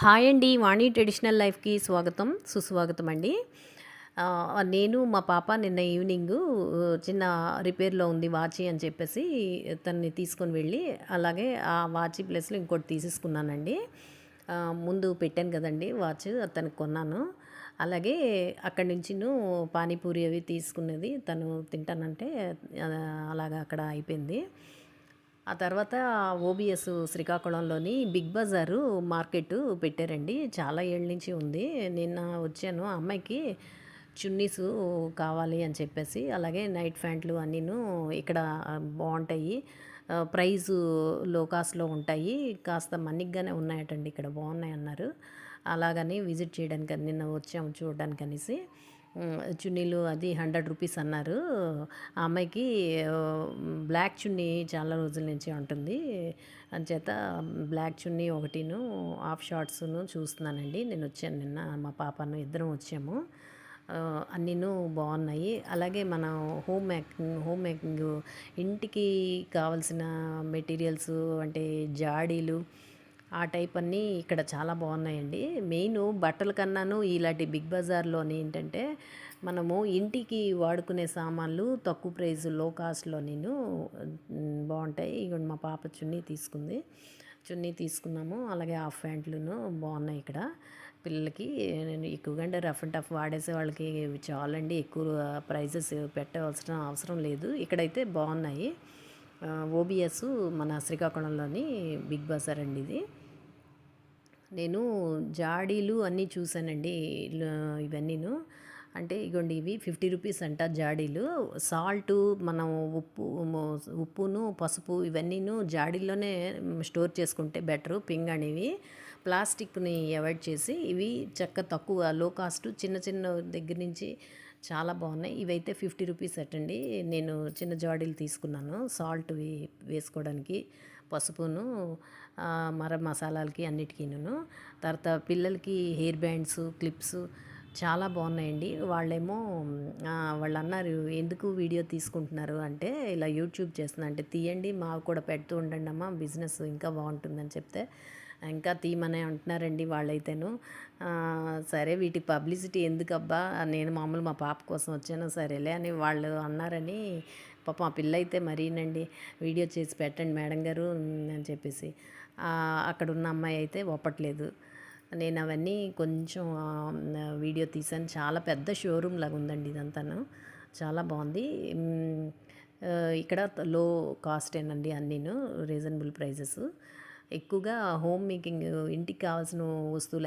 Hi అండి వాణి traditional లైఫ్కి స్వాగతం సుస్వాగతం అండి నేను మా పాప నిన్న ఈవినింగ్ చిన్న రిపేర్లో ఉంది వాచి అని చెప్పేసి తన్ని తీసుకొని వెళ్ళి అలాగే ఆ వాచి ప్లేస్లో ఇంకోటి తీసేసుకున్నానండి. ముందు పెట్టాను కదండి వాచ్ తనకు కొన్నాను. అలాగే అక్కడి నుంచి పానీపూరి అవి తీసుకున్నది తను తింటానంటే అలాగా అక్కడ అయిపోయింది. ఆ తర్వాత ఓబిఎస్ శ్రీకాకుళంలోని బిగ్ బజారు మార్కెట్ పెట్టారండి. చాలా ఏళ్ళ నుంచి ఉంది. నిన్న వచ్చాను. ఆ అమ్మాయికి చున్నీస్ కావాలి అని చెప్పేసి అలాగే నైట్ ప్యాంట్లు అన్నీను ఇక్కడ బాగుంటాయి. ప్రైజ్లో కాస్ట్లో ఉంటాయి. కాస్త మన్నిగ్గానే ఉన్నాయటండి. ఇక్కడ బాగున్నాయి అన్నారు అలాగని విజిట్ చేయడానికి నిన్న వచ్చాము చూడడానికి అనేసి చున్నీలు అది హండ్రెడ్ రూపీస్ అన్నారు. ఆ అమ్మాయికి బ్లాక్ చున్నీ చాలా రోజుల నుంచి ఉంటుంది. అంచేత బ్లాక్ చున్నీ ఒకటిను హాఫ్ షార్ట్స్ను చూస్తున్నానండి. నేను వచ్చాను నిన్న మా పాపను ఇద్దరం వచ్చాము. అన్నీను బాగున్నాయి. అలాగే మన హోమ్ మేకింగ్ హోమ్ మేకింగ్ ఇంటికి కావలసిన మెటీరియల్స్ అంటే జాడీలు ఆ టైప్ అన్నీ ఇక్కడ చాలా బాగున్నాయండి. మెయిన్ బట్టల కన్నాను ఇలాంటి బిగ్ బజార్లోని ఏంటంటే మనము ఇంటికి వాడుకునే సామాన్లు తక్కువ ప్రైస్లో కాస్ట్లో నేను బాగుంటాయి. ఇక మా పాప చున్నీ తీసుకుంది. చున్నీ తీసుకున్నాము. అలాగే హాఫ్ ప్యాంట్లును బాగున్నాయి ఇక్కడ. పిల్లలకి నేను ఎక్కువగా అంటే రఫ్ అండ్ టఫ్ వాడేసే వాళ్ళకి ఇవి చాలండి. ఎక్కువ ప్రైజెస్ పెట్టవలసిన అవసరం లేదు. ఇక్కడైతే బాగున్నాయి. ఓబిఎస్ మన శ్రీకాకుళంలోని బిగ్ బజార్ అండి ఇది. నేను జాడీలు అన్నీ చూశానండి ఇవన్నీను. అంటే ఇగోండి ఇవి ఫిఫ్టీ రూపీస్ అంట జాడీలు. సాల్ట్ మనం ఉప్పు ఉప్పును పసుపు ఇవన్నీను జాడీల్లోనే స్టోర్ చేసుకుంటే బెటరు పింగ్ అనేవి ప్లాస్టిక్ని అవాయిడ్ చేసి ఇవి చెక్క తక్కువ లో కాస్ట్ చిన్న చిన్న దగ్గర నుంచి చాలా బాగున్నాయి. ఇవైతే ఫిఫ్టీ రూపీస్ అటండి. నేను చిన్న జాడీలు తీసుకున్నాను. సాల్ట్ వేసుకోవడానికి పసుపును మర మసాలాలకి అన్నిటికీను తర్వాత పిల్లలకి హెయిర్ బ్యాండ్స్ క్లిప్స్ చాలా బాగున్నాయండి. వాళ్ళేమో వాళ్ళు అన్నారు ఎందుకు వీడియో తీసుకుంటున్నారు అంటే ఇలా యూట్యూబ్ చేస్తున్నా అంటే తీయండి మాకు కూడా పెడుతూ ఉండండి అమ్మా బిజినెస్ ఇంకా బాగుంటుందని చెప్తే ఇంకా తీయమనే అంటున్నారండి వాళ్ళైతేను. సరే వీటి పబ్లిసిటీ ఎందుకబ్బా నేను మామూలు మా పాప కోసం వచ్చాను సరేలే అని వాళ్ళు అన్నారని పాప మా పిల్ల అయితే మరీనండి వీడియో చేసి పెట్టండి మేడం గారు అని చెప్పేసి. అక్కడ ఉన్న అమ్మాయి అయితే ఒప్పట్లేదు. నేను అవన్నీ కొంచెం వీడియో తీసాను. చాలా పెద్ద షోరూమ్ లాగా ఉందండి ఇదంతాను. చాలా బాగుంది. ఇక్కడ లో కాస్ట్ ఏనండి అన్నీను రీజనబుల్ ప్రైజెస్ ఎక్కువగా హోమ్ మేకింగ్ ఇంటికి కావాల్సిన వస్తువులు